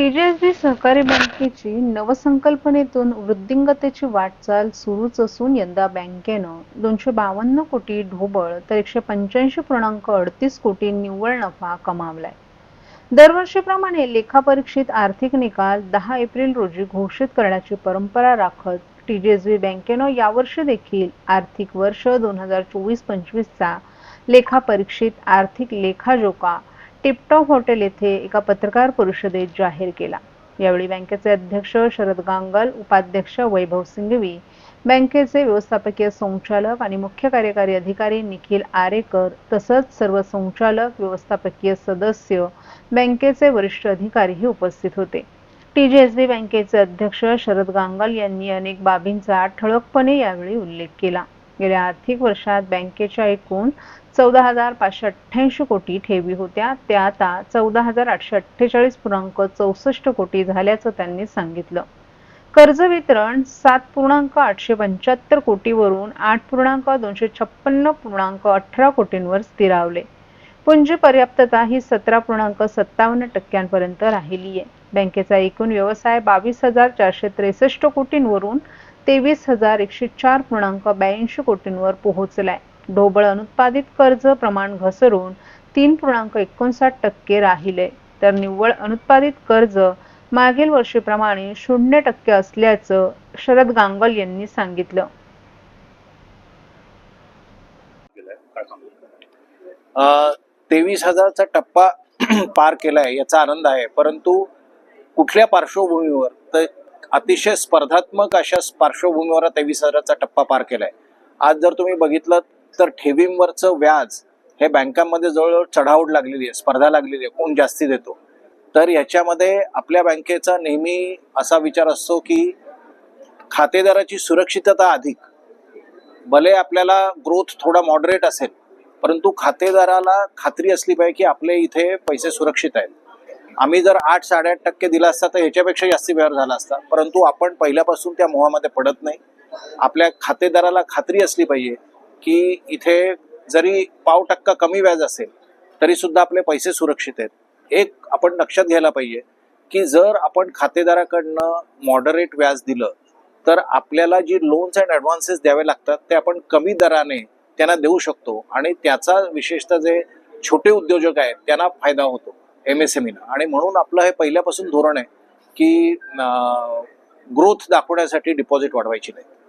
टीजीएसबी सहकारी बँकेची नवसंकल्पनेतून वृद्धिंगतेची वाटचाल सुरूच असून यंदा बँकेनं दोनशे बावन्न कोटी ढोबळ तर एकशे पंच्याऐंशी पूर्णांक अडतीस कोटी निव्वळ नफा कमावलाय. दरवर्षीप्रमाणे लेखापरीक्षित आर्थिक निकाल दहा एप्रिल रोजी घोषित करण्याची परंपरा राखत टीजेएसबी बँकेनं यावर्षी देखील आर्थिक वर्ष दोन हजार चोवीस पंचवीसचा लेखापरीक्षित आर्थिक लेखाजोखा टिपटॉप हॉटेल येथे एका पत्रकार परिषदेत जाहीर केला. यावेळी बँकेचे अध्यक्ष शरद गांगल उपाध्यक्ष वैभव सिंघवी बँकेचे व्यवस्थापकीय संचालक आणि मुख्य कार्यकारी अधिकारी निखिल आरेकर तसंच सर्व संचालक व्यवस्थापकीय सदस्य बँकेचे वरिष्ठ अधिकारीही उपस्थित होते. टीजीएसबी बँकेचे अध्यक्ष शरद गांगल यांनी अनेक बाबींचा ठळकपणे यावेळी उल्लेख केला. गेल्या आर्थिक वर्षात बँकेच्या एकूण चौदा हजार पाचशे अठ्ठ्याऐंशी कोटी ठेवी होत्या. त्या आता चौदा हजार आठशे अठ्ठेचाळीस पूर्णांक चौसष्ट कोटी झाल्याचं त्यांनी सांगितलं. कर्ज वितरण सात पूर्णांक आठशे पंच्याहत्तर कोटीवरून आठ पूर्णांक दोनशे छप्पन्न पूर्णांक अठरा कोटींवर स्थिरावले. पुंजी पर्याप्तता ही सतरा पूर्णांक सत्तावन्न टक्क्यांपर्यंत राहिली आहे बँकेचा एकूण व्यवसाय बावीस हजार चारशे त्रेसष्ट कोटींवरून तेवीस हजार एकशे चार पूर्णांक ब्याऐंशी कोटींवर पोहोचलाय. ढोबळ अनुत्पादित कर्ज प्रमाण घसरून तीन पूर्णांक एकोणसाठ टक्के राहिले. तर निव्वळ अनुत्पादित कर्ज मागील वर्षीप्रमाणे शून्य टक्के असल्याचं शरद गांगल यांनी सांगितलं. तेवीस हजारचा टप्पा पार केलाय याचा आनंद आहे. परंतु कुठल्या पार्श्वभूमीवर? तर अतिशय स्पर्धात्मक अशा पार्श्वभूमीवर तेवीस हजाराचा टप्पा पार केलाय. आज जर तुम्ही बघितलं तर ठेवींवरचं व्याज हे बँकांमध्ये जवळजवळ चढावड लागलेली आहे स्पर्धा लागलेली आहे कोण जास्ती देतो? तर याच्यामध्ये आपल्या बँकेचा नेहमी असा विचार असतो की खातेदाराची सुरक्षितता अधिक. भले आपल्याला ग्रोथ थोडा मॉडरेट असेल परंतु खातेदाराला खात्री असली पाहिजे की आपले इथे पैसे सुरक्षित आहेत. आम्ही जर आठ साडेआठ टक्के दिला असता तर ह्याच्यापेक्षा जास्ती व्यवहार झाला असता. परंतु आपण पहिल्यापासून त्या मोहामध्ये पडत नाही. आपल्या खातेदाराला खात्री असली पाहिजे की इथे जरी पाव टक्का कमी व्याज असेल तरी सुद्धा आपले पैसे सुरक्षित आहेत. एक आपण लक्षात घ्यायला पाहिजे की जर आपण खातेदाराकडनं मॉडरेट व्याज दिलं तर आपल्याला जी लोन्स अँड ॲडव्हान्सेस द्यावे लागतात ते आपण कमी दराने त्यांना देऊ शकतो. आणि त्याचा विशेषतः जे छोटे उद्योजक आहेत त्यांना फायदा होतो. एम एस एम आणि म्हणून आपलं हे पहिल्यापासून धोरण आहे की ग्रोथ दाखवण्यासाठी डिपॉझिट वाढवायची नाही.